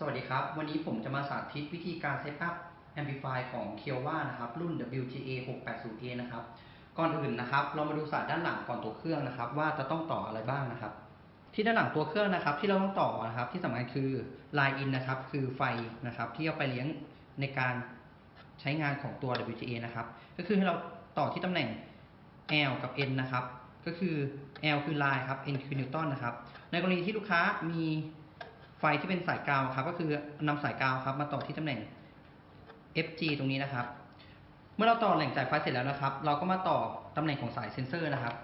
สวัสดีครับ วันนี้ผมจะมาสาธิตวิธีการเซตอัพ Amplify ของ k i o w a นะครับรุ่น WTA 680A นะครับ ก่อนอื่นนะครับ เรามาดูสายด้านหลังก่อนตัวเครื่องนะครับ ว่าจะต้องต่ออะไรบ้างนะครับ ที่ด้านหลังตัวเครื่องนะครับ ที่เราต้องต่อนะครับ ที่สำคัญคือ Line in นะครับ คือไฟนะครับ ที่เอาไปเลี้ยงในการใช้งานของตัว WTA นะครับ ก็คือให้เราต่อที่ตำแหน่ง L กับ N นะครับ ก็คือ L คือ line ครับ N คือนิวตันนะครับ ในกรณีที่ลูกค้ามี ไฟที่เป็นสายกาวครับ ก็คือนำสายกาวครับ มาต่อที่ตำแหน่ง FG ตรงนี้นะครับ เมื่อเราต่อแหล่งจ่ายไฟเสร็จแล้วนะครับ เราก็มาต่อตำแหน่งของสายเซนเซอร์นะครับ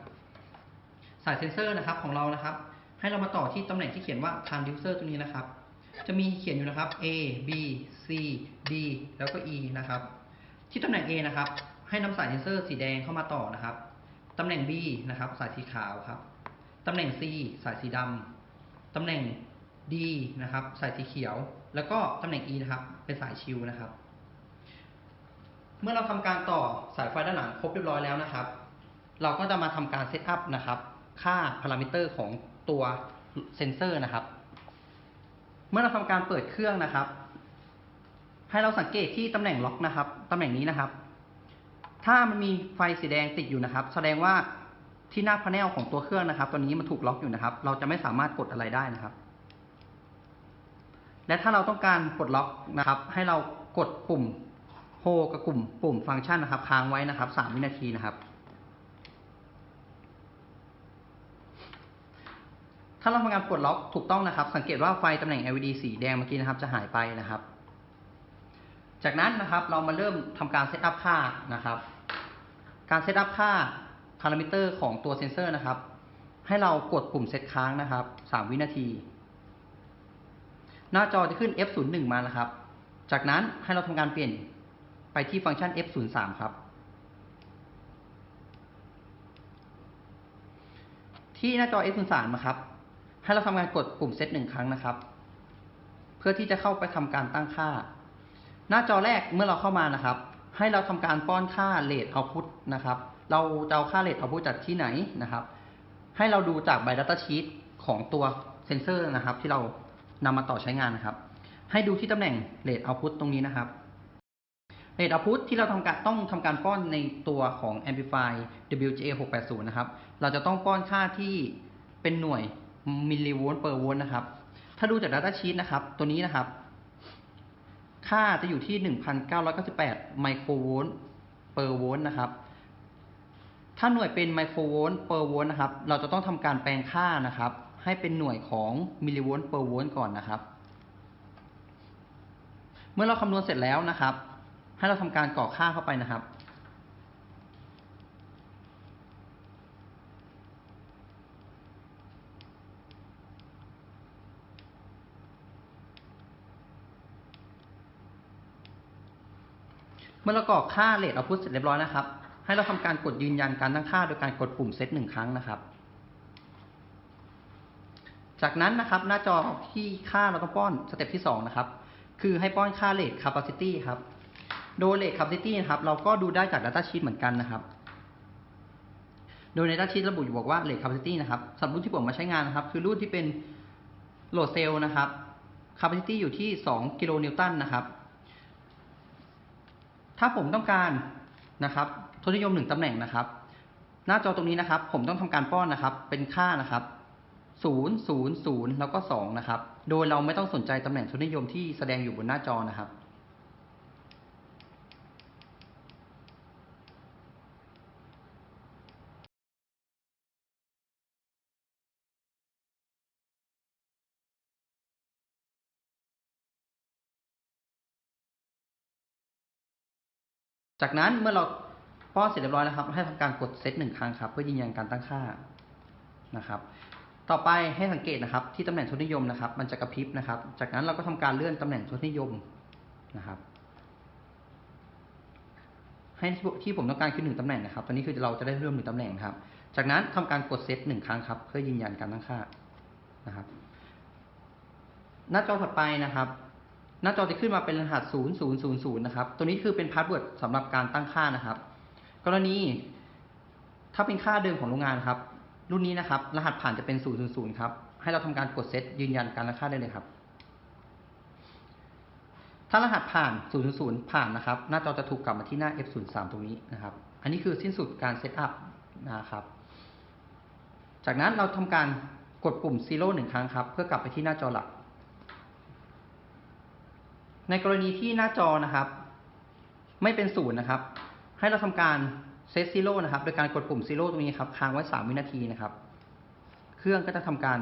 สายเซนเซอร์นะครับของเรานะครับ ให้เรามาต่อที่ตำแหน่งที่เขียนว่า transducer ตรงนี้นะครับ จะมีเขียนอยู่นะครับ A B C D แล้วก็ E นะครับ ที่ตำแหน่ง A นะครับ ให้นำสายเซนเซอร์สีแดงเข้ามาต่อนะครับ ตำแหน่ง B นะครับ สายสีขาวครับ ตำแหน่ง C สายสีดำตำแหน่ง D นะครับสายสีเขียว แล้วก็ตำแหน่ง E นะครับ เป็นสายชิวนะครับ เมื่อเราทำการต่อสายไฟด้านหลังครบเรียบร้อยแล้วนะครับ เราก็จะมาทำการเซตอัพนะครับ ค่าพารามิเตอร์ของตัวเซนเซอร์นะครับ เมื่อเราทำการเปิดเครื่องนะครับ ให้เราสังเกตที่ตำแหน่งล็อกนะครับตำแหน่งนี้นะครับ ถ้ามันมีไฟสีแดงติดอยู่นะครับ แสดงว่าที่หน้าพาเนลของตัวเครื่องนะครับตัวนี้มันถูกล็อกอยู่นะครับ เราจะไม่สามารถกดอะไรได้นะครับ และถ้าเราต้องการปลดล็อกนะครับ ให้เรากดปุ่มโฮกับกลุ่มปุ่มฟังก์ชันนะครับ ค้างไว้นะครับสามวินาทีนะครับ ถ้าเราทำการปลดล็อกถูกต้องนะครับ สังเกตว่าไฟตำแหน่ง LED สีแดงเมื่อกี้นะครับ จะหายไปนะครับ จากนั้นนะครับเรามาเริ่มทำการเซตอัพค่านะครับ การเซตอัพค่าพารามิเตอร์ของตัวเซนเซอร์นะครับ ให้เรากดปุ่มเซตค้างนะครับ 3 วินาที หน้าจอจะขึ้น F01 มานะครับ จากนั้นให้เราทำการเปลี่ยนไปที่ฟังก์ชัน F03 ครับ ที่หน้าจอ F03 นะครับ ให้เราทำการกดปุ่มเซตหนึ่งครั้งนะครับ เพื่อที่จะเข้าไปทำการตั้งค่า หน้าจอแรกเมื่อเราเข้ามานะครับ ให้เราทำการป้อนค่าเลทเอาพุตนะครับ เราจะเอาค่าเลทเอาพุตจากที่ไหนนะครับ ให้เราดูจากใบดัตต้าชีตของตัวเซนเซอร์นะครับที่เรา นำมาต่อใช้งานนะครับ ให้ดูที่ตำแหน่งเลทเอาพุตตรงนี้นะครับเลทเอาพุตที่เราทำการต้องทำการป้อนในตัวของ Amplify WGA 680 นะครับ เราจะต้องป้อนค่าที่เป็นหน่วยมิลลิโวลต์เปอร์โวลต์นะครับ ถ้าดูจาก Data Sheet นะครับ ตัวนี้นะครับ ค่าจะอยู่ที่ 1,998 ไมโครโวลต์เปอร์โวลต์นะครับถ้าหน่วยเป็นไมโครโวลต์เปอร์โวลต์นะครับ เราจะต้องทำการแปลงค่านะครับ ให้เป็นหน่วยของมิลลิโวลต์เปอร์โวลต์ก่อนนะครับ เมื่อเราคำนวณเสร็จแล้วนะครับ ให้เราทำการกรอกค่าเข้าไปนะครับเมื่อเรากรอกค่าเลทเอาพุทเสร็จเรียบร้อยนะครับ ให้เราทำการกดยืนยันการตั้งค่าโดยการกดปุ่มเซตหนึ่งครั้งนะครับ จากนั้นนะครับหน้าจอที่ค่าเราต้องป้อนสเต็ปที่สองนะครับคือให้ป้อนค่าเลท capacity ครับ โดยเลท capacity นะครับเราก็ดูได้จาก data sheet เหมือนกันนะครับ โดยใน data sheet ระบุอยู่บอกว่าเลท capacity นะครับสำหรับรุ่นที่ผมมาใช้งานนะครับ คือรุ่นที่เป็นโหลดเซลล์นะครับ capacity อยู่ที่ 2 กิโลนิวตันนะครับ ถ้าผมต้องการนะครับทศนิยมหนึ่งตำแหน่งนะครับ หน้าจอตรงนี้นะครับ ผมต้องทำการป้อนนะครับ เป็นค่านะครับ ศูนย์ศูนย์ศูนย์แล้วก็สองนะครับ โดยเราไม่ต้องสนใจตำแหน่งทศนิยมที่แสดงอยู่บนหน้าจอนะครับ จากนั้นเมื่อเราป้อนเสร็จเรียบร้อยนะครับ ให้ทำการกดเซตหนึ่งครั้งครับ เพื่อยืนยันการตั้งค่านะครับ ต่อไปให้สังเกตนะครับ ที่ตำแหน่งทศนิยมนะครับ มันจะกระพริบนะครับ จากนั้นเราก็ทำการเลื่อนตำแหน่งทศนิยมนะครับ ให้ที่ผมต้องการคือหนึ่งตำแหน่งนะครับ ตอนนี้คือเราจะได้เริ่มหนึ่งตำแหน่งครับ จากนั้นทำการกดเซตหนึ่งครั้งครับ เพื่อยืนยันการตั้งค่านะครับ หน้าจอถัดไปนะครับ หน้าจอจะขึ้นมาเป็นรหัส 0000 นะครับ ตัวนี้คือเป็นพาสเวิร์ดสำหรับการตั้งค่านะครับ กรณีถ้าเป็นค่าเดิมของโรงงานครับ รุ่นนี้นะครับ รหัสผ่านจะเป็น 000 ครับ ให้เราทำการกดเซตยืนยันการตั้งค่าได้เลยครับ ถ้ารหัสผ่าน 000 ผ่านนะครับ หน้าจอจะถูกกลับมาที่หน้า F03 ตรงนี้นะครับ อันนี้คือสิ้นสุดการเซตอัพนะครับ จากนั้นเราทำการกดปุ่ม Zero หนึ่งครั้งครับ เพื่อกลับไปที่หน้าจอหลัก ในกรณีที่หน้าจอนะครับ ไม่เป็นศูนย์นะครับ ให้เราทำการ เซตซีโร่นะครับ โดยการกดปุ่มซีโร่ตรงนี้ครับ ค้างไว้ 3 วินาทีนะครับ เครื่องก็จะทำการ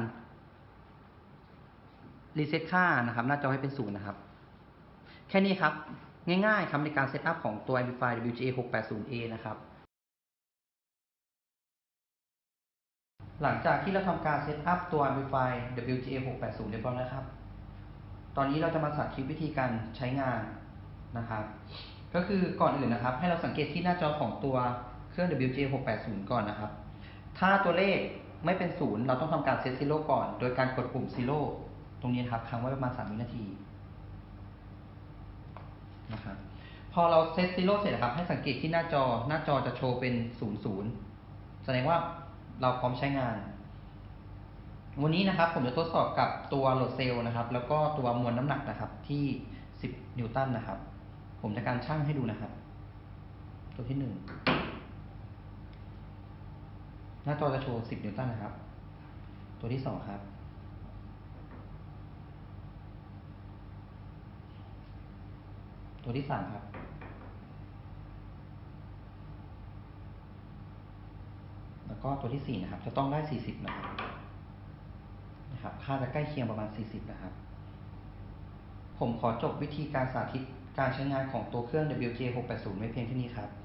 รีเซ็ตค่านะครับ หน้าจอให้เป็นศูนย์นะครับ แค่นี้ครับ ง่ายๆครับในการเซตอัพของตัว Amplify WGA 680A นะครับ หลังจากที่เราทำการเซตอัพตัว Amplify WGA 680เรียบร้อยแล้วครับ ตอนนี้เราจะมาสาธิตวิธีการใช้งานนะครับ ก็คือก่อนอื่นนะครับ ให้เราสังเกตที่หน้าจอของตัวเครื่อง WJ 680 ก่อนนะครับ ถ้าตัวเลขไม่เป็นศูนย์เราต้องทำการเซตซีโร่ก่อน โดยการกดปุ่มซีโร่ตรงนี้ครับค้างไว้ประมาณ 3 วินาทีนะครับพอเราเซตซีโร่เสร็จนะครับ ให้สังเกตที่หน้าจอหน้าจอจะโชว์เป็น 0 0 แสดงว่าเราพร้อมใช้งาน วันนี้นะครับผมจะทดสอบกับตัวโหลดเซลล์นะครับ แล้วก็ตัวมวลน้ำหนักนะครับที่ 10 นิวตันนะครับ ผมจะการชั่งให้ดูนะครับ ตัวที่หนึ่งหน้าจอจะโชว์ 10 นิวตันนะครับ ตัวที่สองครับ ตัวที่สามครับ แล้วก็ตัวที่สี่นะครับ จะต้องได้ 40 นะครับ นะครับ ค่าจะใกล้เคียงประมาณ 40 นะครับ ผมขอจบวิธีการสาธิต การใช้งานของตัวเครื่อง WJ 680 ไว้เพียงเท่านี้ครับ